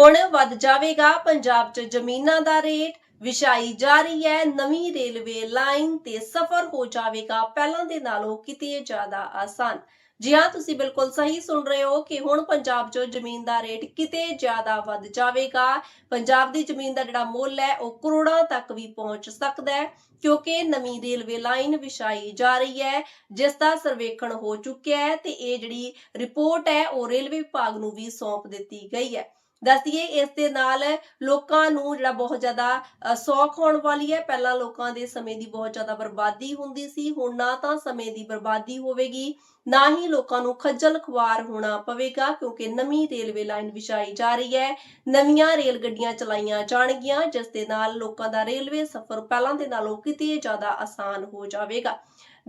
ਹੁਣ ਵੱਧ ਜਾਵੇਗਾ। ਪੰਜਾਬ 'ਚ ਜ਼ਮੀਨਾਂ ਦਾ ਰੇਟ ਵਿਛਾਈ ਜਾ ਰਹੀ ਹੈ। ਨਵੀਂ ਰੇਲਵੇ ਲਾਈਨ ਤੇ ਸਫ਼ਰ ਹੋ ਜਾਵੇਗਾ। ਪਹਿਲਾਂ ਦੇ ਨਾਲੋਂ ਕਿਤੇ ਜ਼ਿਆਦਾ ਆਸਾਨ। ਜੀ ਹਾਂ, ਤੁਸੀਂ ਬਿਲਕੁਲ ਸਹੀ ਸੁਣ ਰਹੇ ਹੋ ਕਿ ਹੁਣ ਪੰਜਾਬ 'ਚ ਜ਼ਮੀਨ ਦਾ ਰੇਟ ਕਿਤੇ ਜ਼ਿਆਦਾ ਵੱਧ ਜਾਵੇਗਾ। ਪੰਜਾਬ ਦੀ ਜ਼ਮੀਨ ਦਾ ਜਿਹੜਾ ਮੁੱਲ ਹੈ, ਉਹ ਕਰੋੜਾਂ ਤੱਕ ਵੀ ਪਹੁੰਚ ਸਕਦਾ ਹੈ, ਕਿਉਂਕਿ ਨਵੀਂ ਰੇਲਵੇ ਲਾਈਨ ਵਿਛਾਈ ਜਾ ਰਹੀ ਹੈ, ਜਿਸ ਦਾ ਸਰਵੇਖਣ ਹੋ ਚੁੱਕਿਆ ਹੈ ਤੇ ਇਹ ਜਿਹੜੀ ਰਿਪੋਰਟ ਹੈ, ਉਹ ਰੇਲਵੇ ਵਿਭਾਗ ਨੂੰ ਵੀ ਸੌਂਪ ਦਿੱਤੀ ਗਈ ਹੈ। ਦੱਸਦੀਏ ਇਸ ਦੇ ਨਾਲ ਲੋਕਾਂ ਨੂੰ ਜਿਹੜਾ ਬਹੁਤ ਜ਼ਿਆਦਾ ਸੌਖ ਹੋਣ ਵਾਲੀ ਹੈ। ਪਹਿਲਾਂ ਲੋਕਾਂ ਦੇ ਸਮੇਂ ਦੀ ਬਹੁਤ ਜ਼ਿਆਦਾ ਬਰਬਾਦੀ ਹੁੰਦੀ ਸੀ, ਹੁਣ ਨਾ ਤਾਂ ਸਮੇਂ ਦੀ ਬਰਬਾਦੀ ਹੋਵੇਗੀ, ਨਾ ਹੀ ਲੋਕਾਂ ਨੂੰ ਖੱਜਲ ਖੁਆਰ ਹੋਣਾ ਪਵੇਗਾ, ਕਿਉਂਕਿ ਨਵੀਂ ਰੇਲਵੇ ਲਾਈਨ ਵਿਛਾਈ ਜਾ ਰਹੀ ਹੈ। ਨਵੀਆਂ ਰੇਲ ਗੱਡੀਆਂ ਚਲਾਈਆਂ ਜਾਣਗੀਆਂ, ਜਿਸ ਦੇ ਨਾਲ ਲੋਕਾਂ ਦਾ ਰੇਲਵੇ ਸਫ਼ਰ ਪਹਿਲਾਂ ਦੇ ਨਾਲੋਂ ਕਿਤੇ ਜ਼ਿਆਦਾ ਆਸਾਨ ਹੋ ਜਾਵੇਗਾ।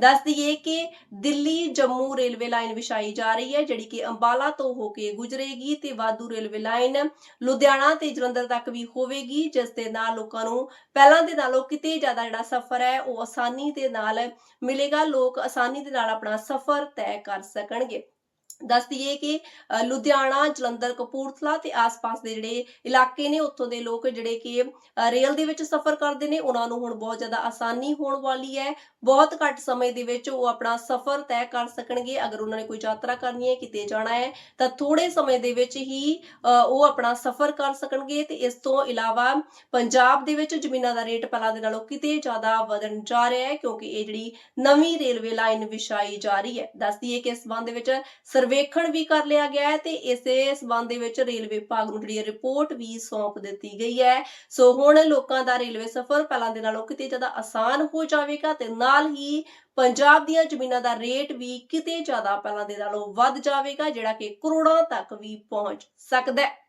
ਦੱਸ ਦਈਏ ਕਿ ਦਿੱਲੀ ਜੰਮੂ ਰੇਲਵੇ ਲਾਈਨ ਵਿਛਾਈ ਜਾ ਰਹੀ ਹੈ, ਜਿਹੜੀ ਕਿ ਅੰਬਾਲਾ ਤੋਂ ਹੋ ਕੇ ਗੁਜਰੇਗੀ ਤੇ ਵਾਧੂ ਰੇਲਵੇ ਲਾਈਨ ਲੁਧਿਆਣਾ ਤੇ ਜਲੰਧਰ ਤੱਕ ਵੀ ਹੋਵੇਗੀ, ਜਿਸ ਦੇ ਨਾਲ ਲੋਕਾਂ ਨੂੰ ਪਹਿਲਾਂ ਦੇ ਨਾਲੋਂ ਕਿਤੇ ਜ਼ਿਆਦਾ ਜਿਹੜਾ ਸਫ਼ਰ ਹੈ, ਉਹ ਆਸਾਨੀ ਦੇ ਨਾਲ ਮਿਲੇਗਾ। ਲੋਕ ਆਸਾਨੀ ਦੇ ਨਾਲ ਆਪਣਾ ਸਫ਼ਰ ਤੈਅ ਕਰ ਸਕਣਗੇ। ਦੱਸ ਦਈਏ ਕਿ ਲੁਧਿਆਣਾ, ਜਲੰਧਰ, ਕਪੂਰਥਲਾ ਤੇ ਆਸ-ਪਾਸ ਦੇ ਜਿਹੜੇ ਇਲਾਕੇ ਨੇ, ਉੱਥੋਂ ਦੇ ਲੋਕ ਜਿਹੜੇ ਕਿ ਰੇਲ ਦੇ ਵਿੱਚ ਸਫ਼ਰ ਕਰਦੇ ਨੇ, ਉਹਨਾਂ ਨੂੰ ਹੁਣ ਬਹੁਤ ਜ਼ਿਆਦਾ ਆਸਾਨੀ ਹੋਣ ਵਾਲੀ ਹੈ। ਬਹੁਤ ਘੱਟ ਸਮੇਂ ਦੇ ਵਿੱਚ ਉਹ ਆਪਣਾ ਸਫ਼ਰ ਤੈਅ ਕਰ ਸਕਣਗੇ। ਅਗਰ ਉਹਨਾਂ ਨੇ ਕੋਈ ਯਾਤਰਾ ਕਰਨੀ ਹੈ, ਕਿਤੇ ਜਾਣਾ ਹੈ, ਤਾਂ ਥੋੜੇ ਸਮੇਂ ਦੇ ਵਿੱਚ ਹੀ ਉਹ ਆਪਣਾ ਸਫ਼ਰ ਕਰ ਸਕਣਗੇ ਤੇ ਇਸ ਤੋਂ ਇਲਾਵਾ ਪੰਜਾਬ ਦੇ ਵਿੱਚ ਜ਼ਮੀਨਾਂ ਦਾ ਰੇਟ ਪਹਿਲਾਂ ਦੇ ਨਾਲੋਂ ਕਿਤੇ ਜ਼ਿਆਦਾ ਵਧਣ ਜਾ ਰਿਹਾ ਹੈ, ਕਿਉਂਕਿ ਇਹ ਜਿਹੜੀ ਨਵੀਂ ਰੇਲਵੇ ਲਾਈਨ ਵਿਛਾਈ ਜਾ ਰਹੀ ਹੈ। ਦੱਸਦੀ ਹੈ ਕਿ ਇਸ ਸੰਬੰਧ ਵਿੱਚ ਵਿੱਚ ਸਰਵੇਖਣ ਵੀ ਕਰ ਲਿਆ ਗਿਆ ਹੈ ਤੇ ਇਸੇ ਸੰਬੰਧ ਦੇ ਵਿੱਚ ਰੇਲਵੇ ਵਿਭਾਗ ਨੂੰ ਜਿਹੜੀ ਰਿਪੋਰਟ ਵੀ ਸੌਂਪ ਦਿੱਤੀ ਗਈ ਹੈ। ਸੋ ਹੁਣ ਲੋਕਾਂ ਦਾ ਰੇਲਵੇ ਸਫ਼ਰ ਪਹਿਲਾਂ ਦੇ ਨਾਲੋਂ ਕਿਤੇ ਜ਼ਿਆਦਾ ਆਸਾਨ ਹੋ ਜਾਵੇਗਾ ਤੇ ਨਾਲ ਹੀ ਪੰਜਾਬ ਦੀਆਂ ਜ਼ਮੀਨਾਂ ਦਾ ਰੇਟ ਵੀ ਕਿਤੇ ਜ਼ਿਆਦਾ ਪਹਿਲਾਂ ਦੇ ਨਾਲੋਂ ਵੱਧ ਜਾਵੇਗਾ, ਜਿਹੜਾ ਕਿ ਕਰੋੜਾਂ ਤੱਕ ਵੀ ਪਹੁੰਚ ਸਕਦਾ ਹੈ।